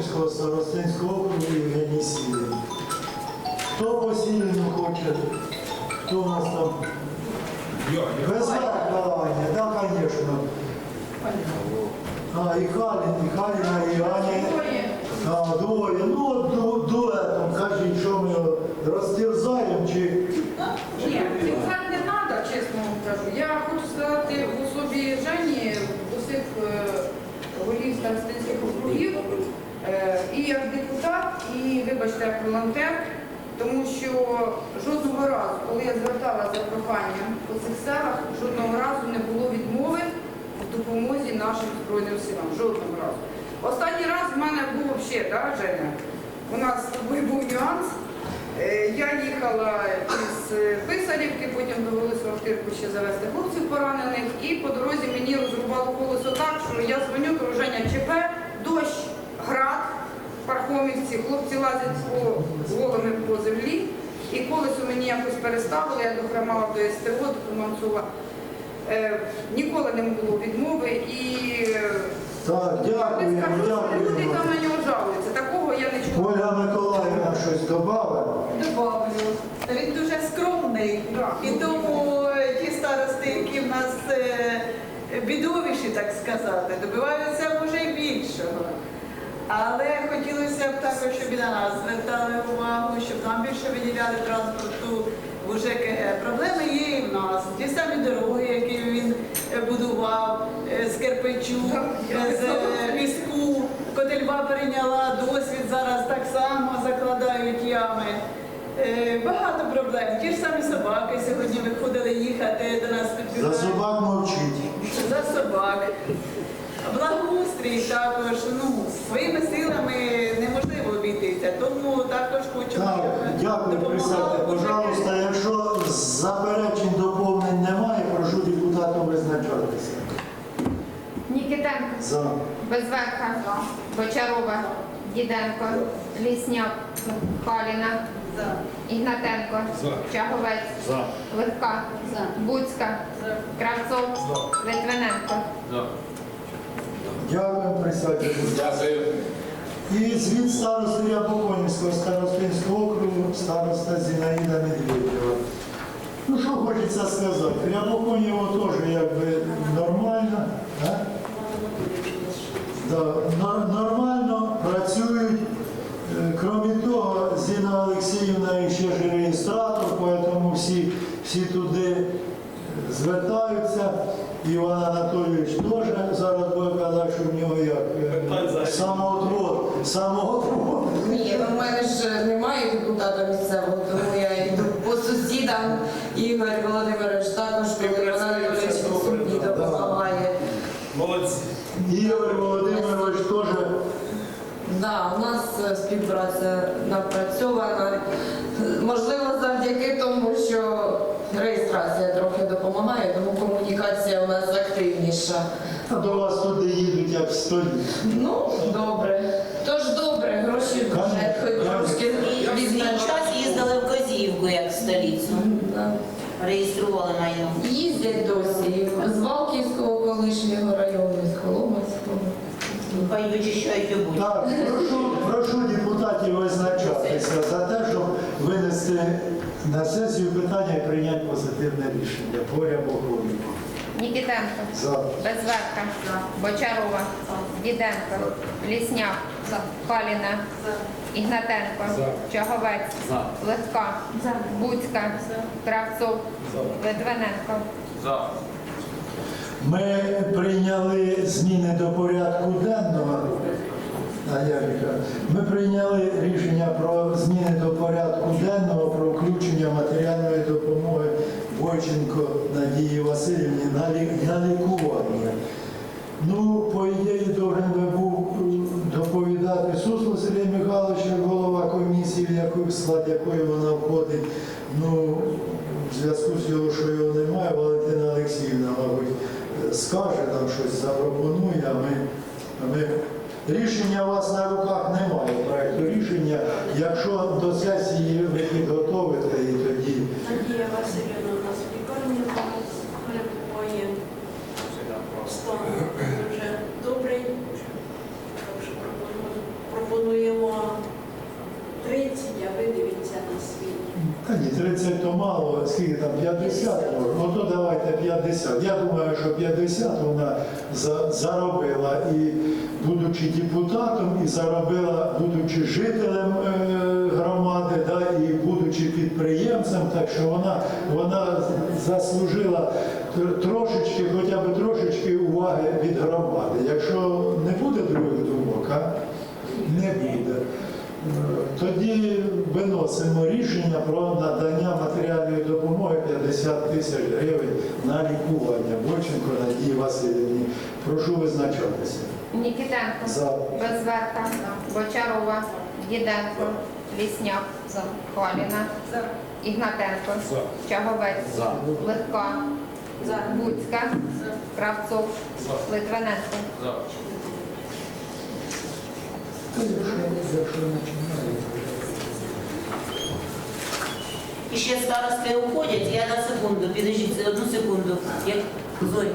Поконівського старостинського округу Євгеній Сілін. Хто по Сіліну хоче? Хто у нас там? Без давання, да, звісно. А, і Халін, і Халіна, і Аня. А, двоє. Ну, от ду, дуетом, кажіть, що ми розтерзаємо чи... Ні, фіксати не треба, чесно вам кажу. Я хочу сказати в особі Жені, усіх е, голів старостинських округів, і як депутат, і, вибачте, як волонтер, тому що жодного разу, коли я зверталася за проханням у цих селах, жодного разу не було відмови в допомозі нашим Збройним силам. Жодного разу. Останній раз в мене був взагалі, да, Женя? У нас з тобою був нюанс. Е, Я їхала із е, Писарівки, потім довелося в Охтирку ще завести хлопців поранених, і по дорозі мені розрубало колесо так, що я дзвоню, кажу, Женя по голими по землі, і колесо мені якось переставило, я дохромала до СТО, до Туманцова. Е, Ніколи не було відмови і е, Так, дякую, скажу, що люди там на нього жалуються. Такого я не чула. Ольга Миколаївна щось додала? Добавлю. Він дуже скромний. Так. І тому е, ті старости, які в нас е, бідовіші, так сказати, добиваються може і більшого. Але хотілося б також, щоб і на нас звертали увагу, щоб нам більше виділяли транспорту в ЖКГ. Проблеми є і в нас. Ті самі дороги, які він е, будував е, з кирпичу, е, з е, піску. Котельба прийняла досвід, зараз так само закладають ями. Е, Багато проблем. Ті ж самі собаки сьогодні виходили їхати до нас За підбігати. собак мовчить. За собак. Благоустрій також, ну, своїми силами неможливо обійтися, тому також хочемо, Так, дякую, присядьте. Пожалуйста, якщо заперечень доповнень немає, прошу депутатів визначатися. Нікітенко, За. Безверха, Бочарова, Діденко, Лісняк, Халіна, За. Ігнатенко, Чаговець, Легка, Буцька, Кравцов, Литвиненко. Дякую, будь ласка. І звіт старости Рябоконівського старостинського округу, староста Зінаїда Медведєва. Ну, що хочеться сказати, Рябоконєво теж якби нормально? Да, нор- нормально працюють. Е, Крім того, Зіна Олексіївна ще ж реєстратор, тому всі, всі туди е, звертаються. Іван Анатолійович теж зараз буде казати, що в нього як е, самоотвод, самоотвод. Ні, ну в мене ж немає депутата місцевого, тому я йду по сусідам. Ігор Володимирович також, коли Іван допомагає. Молодці. Ігор Володимирович теж Да, у нас е, співпраця напрацьована. Можливо, завдяки тому, що реєстрація трохи допомагає, тому комунікація у нас активніша. А до вас туди їдуть як в столі. Ну, добре. Тож добре, гроші в бюджет хоч трошки І в свій відзначати. час їздили в Козіївку як в столицю. Реєстрували майно. Їздять досі з Валківського колишнього району, з Коломацького. Ну, Хай вичищають обуть. Так, прошу, прошу депутатів визначатися за те, щоб винести на сесію питання і прийняти позитивне рішення. Боря Богомі. Нікітенко, За. Безверха, Бочарова, Діденко, Лісняк, Халіна, Ігнатенко, Чаговець, Легка, Буцька, Кравцов, Литвиненко. Ми прийняли зміни до порядку денного. Ми прийняли рішення про зміни до порядку денного про включення матеріальної допомоги Бойченко Надії Васильівні на, лі- на лікування. Ну, по ідеї, должен би був е, доповідати Сусло Сергій Михайлович, голова комісії, в склад якої вона входить. Ну, в зв'язку з того, що його немає, Валентина Олексіївна, мабуть, скаже нам щось, запропонує, а ми, а ми... Рішення у вас на руках немає, проєкту рішення. Якщо до сесії ви підготовите і тоді просто дуже добрий. Пропонуємо 30, а ви дивіться на світ. Та ні, 30 то мало, скільки там 50. Ну то давайте 50. Я думаю, що 50 вона за- заробила і будучи депутатом, і заробила, будучи жителем е, громади, да, і будучи підприємцем, так що вона, вона заслужила трошечки, хоча б трошечки уваги від громади. Якщо не буде других думок, а не буде. Е, Тоді виносимо рішення про надання матеріальної допомоги 50 тисяч гривень на лікування. Бойченко Надії Васильівні. Прошу визначатися. Нікітенко, За. Безверка, Бочарова, Діденко, Лісняк, Халіна, Ігнатенко, Чаговець, Легка, Буцька, Кравцов, Литвиненко. За. І ще старости уходять, я на секунду, підождіть одну секунду. Як Зой.